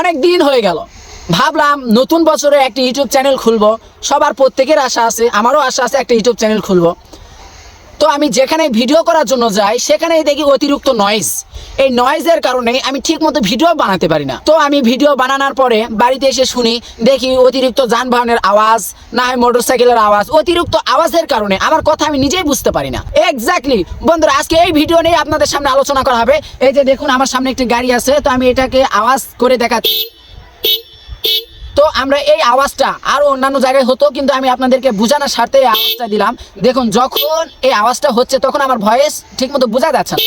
অনেক দিন হয়ে গেল। ভাবলাম নতুন বছরে একটি ইউটিউব চ্যানেল খুলবো। সবার প্রত্যেকের আশা আছে, আমারও আশা আছে একটা ইউটিউব চ্যানেল খুলবো। তো আমি যেখানে ভিডিও করার জন্য যাই সেখানে দেখি অতিরিক্ত নয়েজ এই নয়েজের কারণে আমি ঠিকমতো ভিডিও বানাতে পারি না। তো আমি ভিডিও বানানোর পরে বাড়িতে এসে শুনি, দেখি অতিরিক্ত যানবাহনের আওয়াজ, না হয় মোটরসাইকেলের আওয়াজ। অতিরিক্ত আওয়াজের কারণে আমার কথা আমি নিজেই বুঝতে পারি না। এক্স্যাক্টলি বন্ধুরা, আজকে এই ভিডিও নিয়ে আপনাদের সামনে আলোচনা করা হবে। এই যে দেখুন, আমার সামনে একটি গাড়ি আছে, তো আমি এটাকে আওয়াজ করে দেখাচ্ছি। তো আমরা এই আওয়াজটা আরও অন্যান্য জায়গায় হতো কিন্তু আমি আপনাদেরকে বোঝানোর স্বার্থে এই আওয়াজটা দিলাম। দেখুন যখন এই আওয়াজটা হচ্ছে তখন আমার ভয়েস ঠিকমতো বোঝা যাচ্ছে না।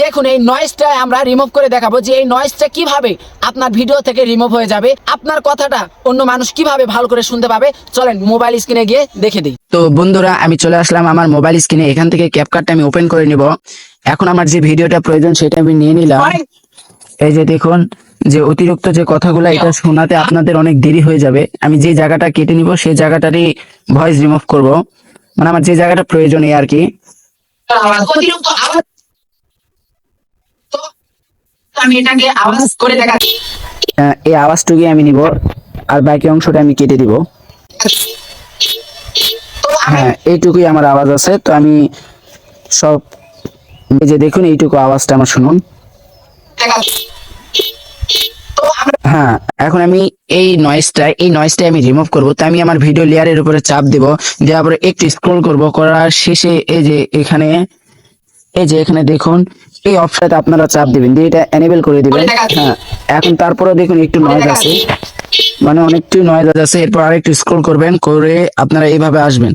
দেখুন এই নয়েজটা আমরা রিমুভ করে দেখাবো যে এই নয়েজটা কীভাবে আপনার ভিডিও থেকে রিমুভ হয়ে যাবে আপনার কথাটা অন্য মানুষ কীভাবে ভালো করে শুনতে পাবে। চলেন মোবাইল স্ক্রিনে গিয়ে দেখে দিই। তো বন্ধুরা আমি চলে আসলাম আমার মোবাইল স্ক্রিনে এখান থেকে ক্যাপকার্ডটা আমি ওপেন করে নিব। এখন আমার যে ভিডিওটা প্রয়োজন সেটা আমি নিয়ে নিলাম। এই যে দেখুন যে অতিরিক্ত যে কথাগুলো এটা শোনাতে আপনাদের অনেক দেরি হয়ে যাবে। আমি যে জায়গাটা কেটে নিব সেই জায়গাটারই ভয়েস রিমুভ করব। মানে আমার যে জায়গাটা প্রয়োজন এই আর কি। আমি এটাকে আওয়াজ করে দেখাচ্ছি। এই আওয়াজটুকুই আমি নিব আর বাকি অংশটা আমি কেটে দিব। হ্যাঁ এইটুকুই আমার আওয়াজ আছে তো আমি সব এই যে দেখুন এইটুকু আওয়াজটা আমার শুনুন। হ্যাঁ এখন আমি এই নয়েজটা এই নয়েজটা আমি রিমুভ করব। তো আমি আমার ভিডিও লেয়ারের উপরে চাপ দেব। দেওয়ার পরে একটু স্ক্রল করব। করার শেষে এই যে এখানে এই যে এখানে দেখুন এই অপশনটা আপনারা চাপ দিবেন। দিয়ে এটা এনেবল করে দিবেন। হ্যাঁ এখন তারপরে দেখুন একটু নয়েজ আছে। মানে অনেকটাই নয়েজ আছে। এরপর আরেকটু স্ক্রল করবেন। করে আপনারা এইভাবে আসবেন।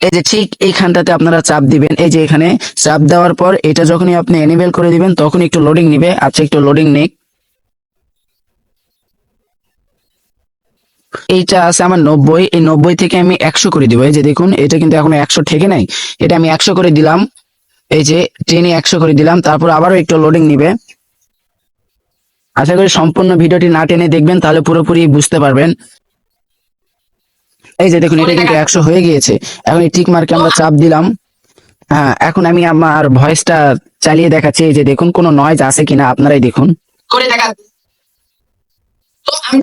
এই যে ঠিক এইখানটাতে আপনারা চাপ দিবেন। এই যে এখানে চাপ দেওয়ার পর এটা যখনই আপনি এনেবল করে দিবেন তখন একটু লোডিং নিবে। আচ্ছা একটু লোডিং নেই এইটা আছে আমার নব্বই, এই নব্বই থেকে আমি একশো করে দিব। এই যে দেখুন, এটা কিন্তু এখনও একশো থেকে নাই। এটা আমি একশো করে দিলাম। এই যে ট্রেনে একশো করে দিলাম। তারপর আবারও একটু লোডিং নিবে। আশা করি সম্পূর্ণ ভিডিওটি না টেনে দেখবেন, তাহলে পুরোপুরি বুঝতে পারবেন। এই যে দেখুন, এটা কিন্তু একশো হয়ে গিয়েছে। এখন এই টিক মার্কে আমরা চাপ দিলাম। হ্যাঁ এখন আমি আমার ভয়েসটা চালিয়ে দেখাচ্ছি। এই যে দেখুন, কোনো নয়েজ আছে কিনা, আপনারাই দেখুন করে দেখাচ্ছি তো আমি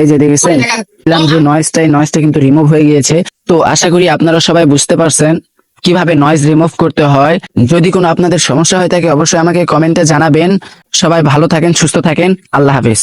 এই যে দেখেছেন দিলাম যে নয়েজটা এই নয়েজটা কিন্তু রিমুভ হয়ে গিয়েছে। তো আশা করি আপনারা সবাই বুঝতে পারছেন কীভাবে নয়েজ রিমুভ করতে হয়। যদি কোনো আপনাদের সমস্যা হয়ে থাকে অবশ্যই আমাকে কমেন্টে জানাবেন। সবাই ভালো থাকেন সুস্থ থাকেন। আল্লাহ হাফেজ।